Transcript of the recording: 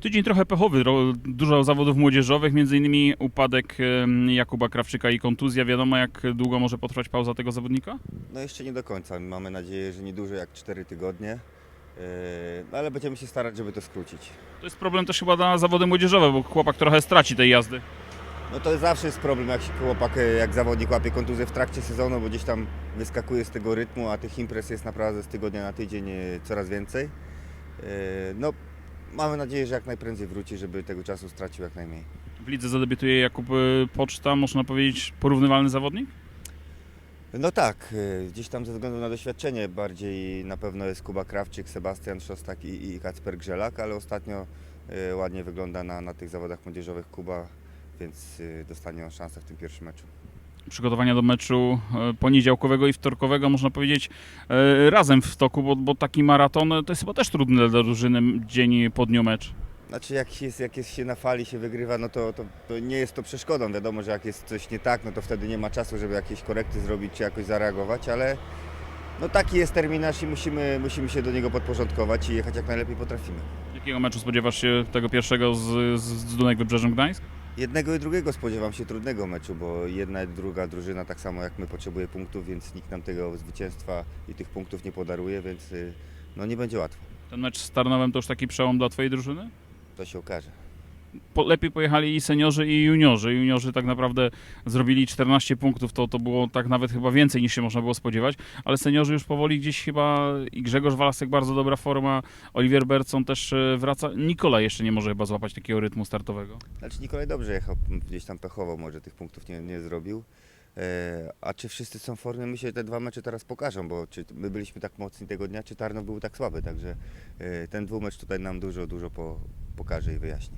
Tydzień trochę pechowy, dużo zawodów młodzieżowych, między innymi upadek Jakuba Krawczyka i kontuzja. Wiadomo jak długo może potrwać pauza tego zawodnika? No jeszcze nie do końca. Mamy nadzieję, że nie dłużej jak 4 tygodnie. Yy, No ale będziemy się starać, żeby to skrócić. To jest problem też chyba na zawody młodzieżowe, bo chłopak trochę straci tej jazdy. No to zawsze jest problem, jak się chłopak, e, jak zawodnik łapie kontuzję w trakcie sezonu, bo gdzieś tam wyskakuje z tego rytmu, a tych imprez jest naprawdę z tygodnia na tydzień e, coraz więcej. No mamy nadzieję, że jak najprędzej wróci, żeby tego czasu stracił jak najmniej. W lidze zadebiutuje Jakub y, Poczta, można powiedzieć porównywalny zawodnik? No tak, y, gdzieś tam ze względu na doświadczenie bardziej na pewno jest Kuba Krawczyk, Sebastian Szostak i, i Kacper Grzelak, ale ostatnio y, ładnie wygląda na, na tych zawodach młodzieżowych Kuba, więc y, dostanie on szansę w tym pierwszym meczu. Przygotowania do meczu e, poniedziałkowego i wtorkowego można powiedzieć e, razem w toku, bo, bo taki maraton e, to jest chyba też trudny dla drużyny dzień po dniu mecz. Znaczy jak, jest, jak jest się na fali, się wygrywa, no to, to, to nie jest to przeszkodą. Wiadomo, że jak jest coś nie tak, no to wtedy nie ma czasu, żeby jakieś korekty zrobić czy jakoś zareagować, ale no taki jest terminarz i musimy, musimy się do niego podporządkować i jechać jak najlepiej potrafimy. Jakiego meczu spodziewasz się tego pierwszego z, z, z Dunek Wybrzeżem Gdańsk? Jednego i drugiego spodziewam się trudnego meczu, bo jedna i druga drużyna tak samo jak my potrzebuje punktów, więc nikt nam tego zwycięstwa i tych punktów nie podaruje, więc y, no nie będzie łatwo. Ten mecz z Tarnowem to już taki przełom dla Twojej drużyny? To się okaże. Po, lepiej pojechali i seniorzy i juniorzy. Juniorzy tak naprawdę zrobili 14 punktów, to, to było tak nawet chyba więcej niż się można było spodziewać, ale seniorzy już powoli gdzieś chyba i Grzegorz Walasek bardzo dobra forma, Oliwier Bercon też e, wraca. Nikola jeszcze nie może chyba złapać takiego rytmu startowego. Znaczy Nikolaj dobrze jechał, gdzieś tam pechowo może tych punktów nie, nie zrobił. E, a czy wszyscy są w formie? Myślę, że te dwa mecze teraz pokażą, bo czy my byliśmy tak mocni tego dnia, czy Tarnów był tak słaby, także e, ten dwumecz tutaj nam dużo, dużo po, pokaże i wyjaśni.